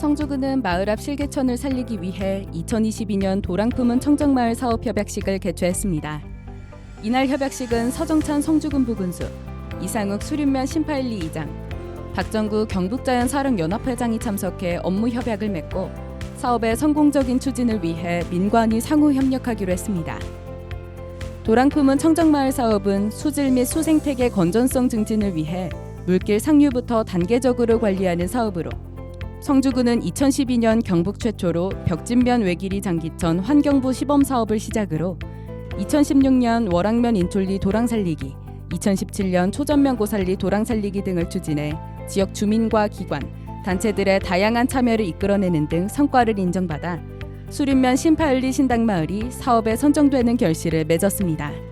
성주군은 마을 앞 실개천을 살리기 위해 2022년 도랑 품은 청정마을 사업 협약식을 개최했습니다. 이날 협약식은 서정찬 성주군 부군수, 이상욱 수륜면 심파일리 이장, 박정구 경북자연사령연합회장이 참석해 업무 협약을 맺고 사업의 성공적인 추진을 위해 민관이 상호 협력하기로 했습니다. 도랑품은 청정마을 사업은 수질 및 수생태계 건전성 증진을 위해 물길 상류부터 단계적으로 관리하는 사업으로 성주군은 2012년 경북 최초로 벽진면 외길이 장기천 환경부 시범 사업을 시작으로 2016년 월악면 인솔리 도랑 살리기, 2017년 초전면 고살리 도랑 살리기 등을 추진해 지역 주민과 기관, 단체들의 다양한 참여를 이끌어내는 등 성과를 인정받아 수림면 신파을리 신당마을이 사업에 선정되는 결실을 맺었습니다.